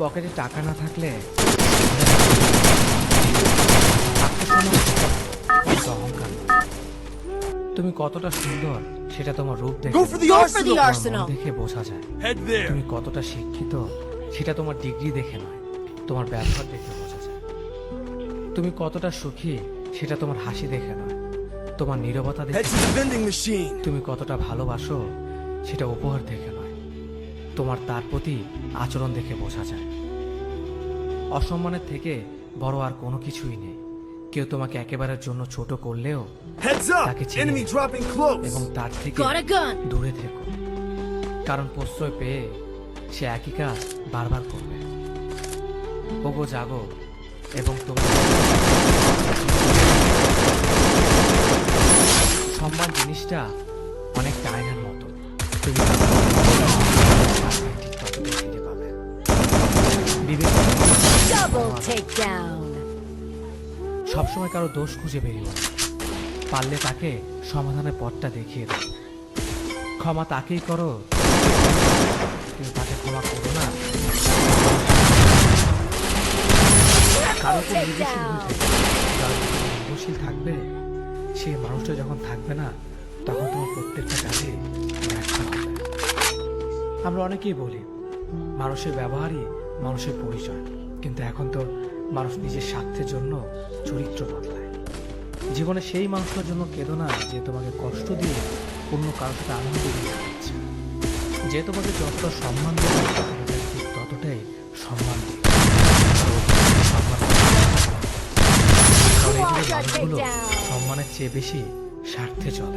পকেটে টাকা না থাকলে? অহংকার তুমি কতটা সুন্দর সেটা তোমার রূপ দেখে. দেখে বোঝা যায়। তুমি কতটা শিক্ষিত সেটা তোমার ডিগ্রি দেখে নয় তোমার ব্যবহার দেখে বোঝা যায়। তুমি কতটা সুখী সেটা তোমার হাসি দেখে নয় তোমার নীরবতা দেখে! তুমি কতটা ভালোবাসো সেটা উপহার দেখে নয়। তোমার তার প্রতি আচরণ দেখে বোঝা যায়। অসম্মানের থেকে বড় আর কোনো কিছুই নেই। কেউ তোমাকে একেবারের জন্য ছোট করলেও! এবং তার থেকে. দূরে থেকো। কারণ প্রশ্রয় পেয়ে সে একই কাজ বারবার করবে। ওগো জাগো এবং তোমার সম্মান জিনিসটা অনেক আয়নার মতো। তুমি সবসময় কারও দোষ খুঁজে বেরিয়ে পারলে তাকে সমাধানের পথটা দেখিয়ে দাও। ক্ষমা তাকেই করো। কিন্তু তাকে ক্ষমা করো না। নির্ভরশীল থাকবে। সেই মানুষটা যখন থাকবে না, তখন তোমার প্রত্যেকটা কাজে আমরা অনেকেই বলি, মানুষের ব্যবহারই মানুষের পরিচয়। কিন্তু এখন তো মানুষ নিজের স্বার্থের জন্য চরিত্র বদলায়। জীবনে সেই মানুষটার জন্য কেঁদো না যে তোমাকে কষ্ট দিয়ে অন্য কারোর সাথে আনন্দ দিয়ে যাচ্ছে। যে তোমাকে যতটা সম্মান দেবে ততটাই সম্মান মানুষগুলো সম্মানের চেয়ে বেশি স্বার্থে চলে।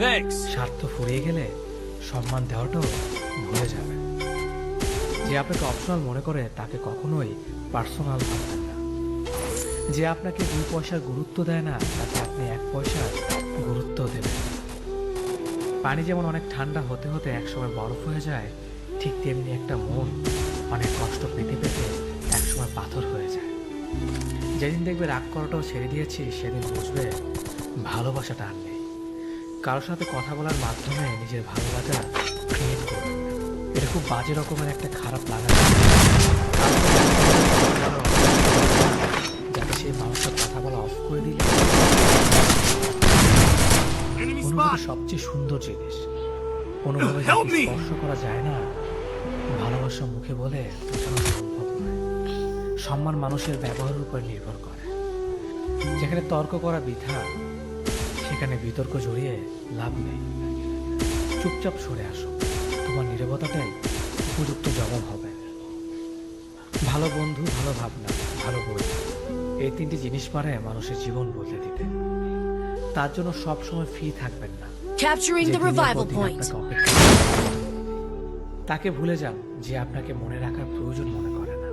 স্বার্থ ফুরিয়ে গেলে সম্মান দেওয়াটাও ভুলে যাবে। যে আপনাকে অপশনাল মনে করে, তাকে কখনোই পার্সোনাল ভাববেন না। যে আপনাকে দুই পয়সার গুরুত্ব দেয় না, তাকে আপনি এক পয়সার গুরুত্ব দেবেন। পানি যেমন অনেক ঠান্ডা হতে হতে একসময় বরফ হয়ে যায়, ঠিক তেমনি একটা মন অনেক কষ্ট পেতে পেতে একসময় পাথর হয়ে যায়। যেদিন দেখবে রাগ করাটাও ছেড়ে দিয়েছি, সেদিন বুঝবে ভালোবাসাটা আর নেই। কারোর সাথে কথা বলার মাধ্যমে নিজের ভালোবাসা ক্রিয়েট করবেন না। এটা খুব বাজে রকমের একটা খারাপ লাগা। যাতে সেই মানুষটার কথা বলা অফ করে দিলে। অনুভূতি সবচেয়ে সুন্দর জিনিস। কোনোভাবে! স্পর্শ করা যায় না ভালোবাসা মুখে বলে বোঝানো সম্ভব নয়। সম্মান মানুষের ব্যবহারের উপর নির্ভর করে। যেখানে তর্ক করা বৃথা সেখানে বিতর্ক জড়িয়ে লাভ নেই। চুপচাপ সরে আসো। নীরবতাটাই উপযুক্ত জবাব হবে। ভালো বন্ধু ভালো ভাবনা ভালো বই। এই তিনটি জিনিস পারে মানুষের জীবন বদলে দিতে। তার জন্য সবসময় ফ্রি থাকবেন না। Capturing the revival point. তাকে ভুলে যান যে আপনাকে মনে রাখার প্রয়োজন মনে করে না।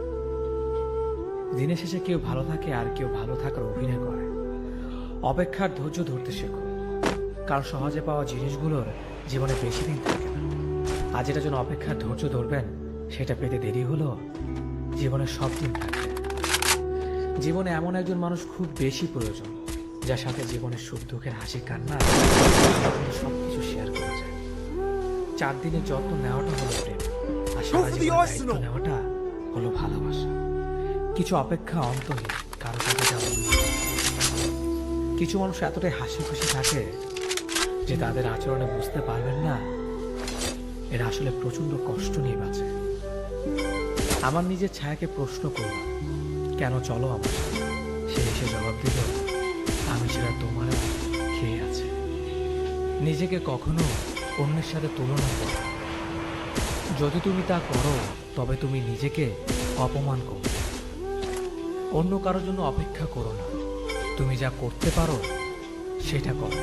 দিনের শেষে কেউ ভালো থাকে আর কেউ ভালো থাকার অভিনয় করে। অপেক্ষার ধৈর্য ধরতে শেখো। কারণ সহজে পাওয়া জিনিসগুলোর জীবনে বেশি দিন থাকে। আজ যেটার জন্য অপেক্ষার ধৈর্য ধরবেন সেটা পেতে দেরি হলো। জীবনে সব দিন থাকবে। জীবনে এমন একজন মানুষ খুব বেশি প্রয়োজন যার সাথে জীবনের সুখ দুঃখের হাসি কান্না সব কিছু শেয়ার করা যায়। চার দিনের যত্ন নেওয়াটা হলো প্রেম আর সারা জীবনের arsenal! নেওয়াটা হলো ভালোবাসা। কিছু অপেক্ষা অন্তহীন কারও কাছে যাওয়া কিছু মানুষ এতটাই হাসি খুশি থাকে যে তাদের আচরণে বুঝতে পারবেন না এরা আসলে প্রচণ্ড কষ্ট নিয়ে বাঁচে। আমার নিজের ছায়াকে প্রশ্ন করলাম, কেন চলো আমার সে এসে জবাব দিল, আমি সেটা তোমার খেয়ে আছে। নিজেকে কখনো অন্যের সাথে তুলনা করো। যদি তুমি তা করো, তবে তুমি নিজেকে অপমান করো। অন্য কারোর জন্য অপেক্ষা করো না। তুমি যা করতে পারো, সেটা করো।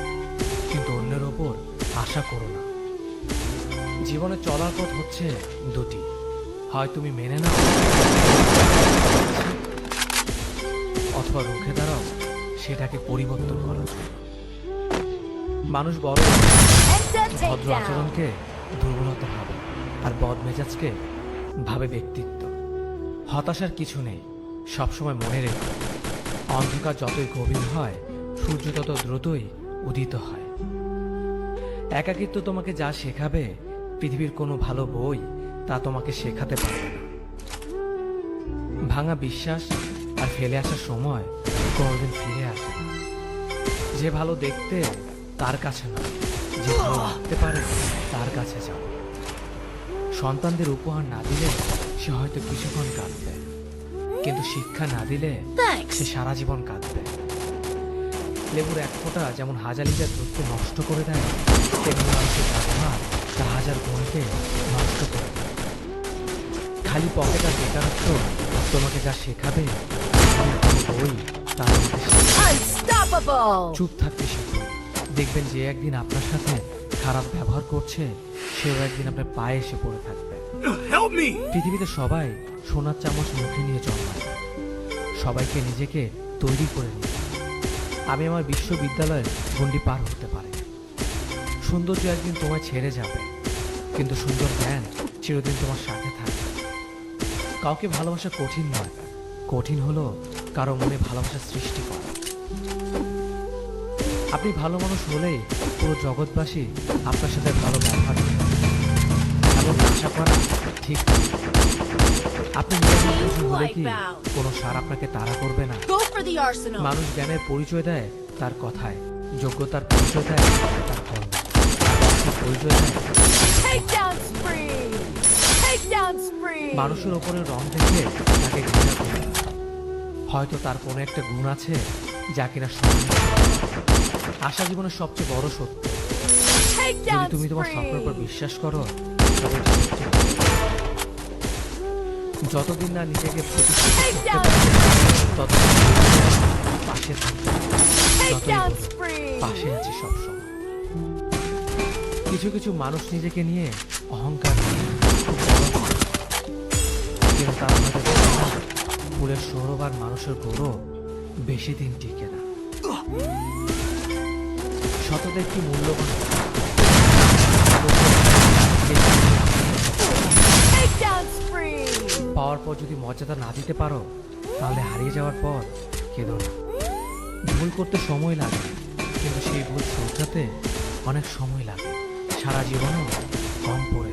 কিন্তু অন্যের ওপর আশা করো না। জীবনে চলার পথ হচ্ছে দুটি। হয় তুমি মেনে নাও, অথবা রুখে দাঁড়াও, সেটাকে পরিবর্তন জন্য মানুষ বড়, ভদ্র আচরণকে দুর্বলতা ভাবে, আর বদ মেজাজকে ভাবে ব্যক্তিত্ব। হতাশার কিছু নেই, সবসময় মনে রেখো, অন্ধকার যতই গভীর হয়, সূর্য তত দ্রুতই উদিত হয়। একাকিত্ব তোমাকে যা শেখাবে পৃথিবীর কোনো ভালো বই তা তোমাকে শেখাতে পারবে না। ভাঙা বিশ্বাস আর ফেলে আসার সময় কোনোদিন ফিরে আসে না। যে ভালো দেখতে তার কাছে না। যে ভালো রাখতে পারে তার কাছে যাও সন্তানদের উপহার না দিলে সে হয়তো কিছুক্ষণ কাঁদবে। কিন্তু শিক্ষা না দিলে সে সারা জীবন কাঁদবে। লেবুর এক ফোঁটা যেমন হাজার লিটার দুধকে নষ্ট করে দেয় তেমনি মানুষের ব্যবহার তা হাজার গুণকে নষ্ট করে দেয়। খালি পকেট আর বেকারত্ব তোমাকে যা শেখাবে বই তার. চুপ থাকতে শিখুন দেখবেন যে একদিন আপনার সাথে খারাপ ব্যবহার করছে সেও একদিন আপনার পায়ে এসে পড়ে থাকবে। পৃথিবীতে সবাই সোনার চামচ মুখে নিয়ে জন্মায়। সবাইকে নিজেকে তৈরি করে নিয়ে আমি আমার বিশ্ববিদ্যালয়ের গণ্ডি পার হতে পারি। সৌন্দর্য একদিন তোমায় ছেড়ে যাবে, কিন্তু সুন্দর জ্ঞান চিরদিন তোমার সাথে থাকবে। কাউকে ভালোবাসা কঠিন নয়, কঠিন হলো কারও মনে ভালোবাসা সৃষ্টি করা। আপনি ভালো মানুষ হলেই পুরো জগৎবাসী আপনার সাথে ভালো ব্যবহার করবে। এমন আশা করা ঠিক। আপনি কি কোনো সার আপনাকে তাড়া করবে না. মানুষ জ্ঞানের পরিচয় দেয় তার কথায়। যোগ্যতার পরিচয় দেয় তার কর্মে পরিচয়. মানুষের ওপরে রং দেখে তাকে ঘৃণা করে। হয়তো তার কোনো একটা গুণ আছে যা কিনা আশা জীবনের সবচেয়ে বড় সত্য। যদি তুমি তোমার স্বপ্নের উপর বিশ্বাস করো তবে। যতদিন না নিজেকে প্রতিষ্ঠিত. ততদিন পাশে থাকবে. পাশে আছি সবসময় কিছু কিছু মানুষ নিজেকে নিয়ে অহংকার কিন্তু তারা ফুলের সৌরভ আর মানুষের গৌরব বেশি দিন টিকে না শতদের কি মূল্যবান Take down. পাওয়ার পর যদি মর্যাদা না দিতে পারো তাহলে হারিয়ে যাওয়ার পর কেঁদো না। ভুল করতে সময় লাগে কিন্তু সেই ভুল শুধরাতে অনেক সময় লাগে। সারা জীবনও কম পড়ে।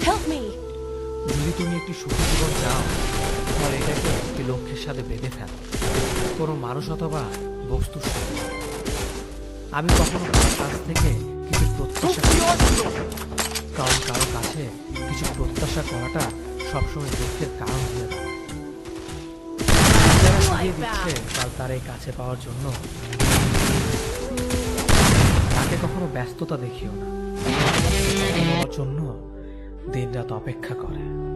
যদি তুমি একটি সুখী জীবন চাও তাহলে এটাকে একটি লক্ষ্যের সাথে বেঁধে ফেলো। কোনো মানুষ অথবা বস্তুর সাথে আমি কখনো কাছ থেকে কিছু প্রত্যাশা কারণ কারও কাছে কিছু প্রত্যাশা করাটা সবসময় দুঃখের কারণ হয়ে দাঁড়ায়। যারা দিচ্ছে তার এই কাছে পাওয়ার জন্য। তাকে কখনো ব্যস্ততা দেখিও না। জন্য দিনরাত অপেক্ষা করে।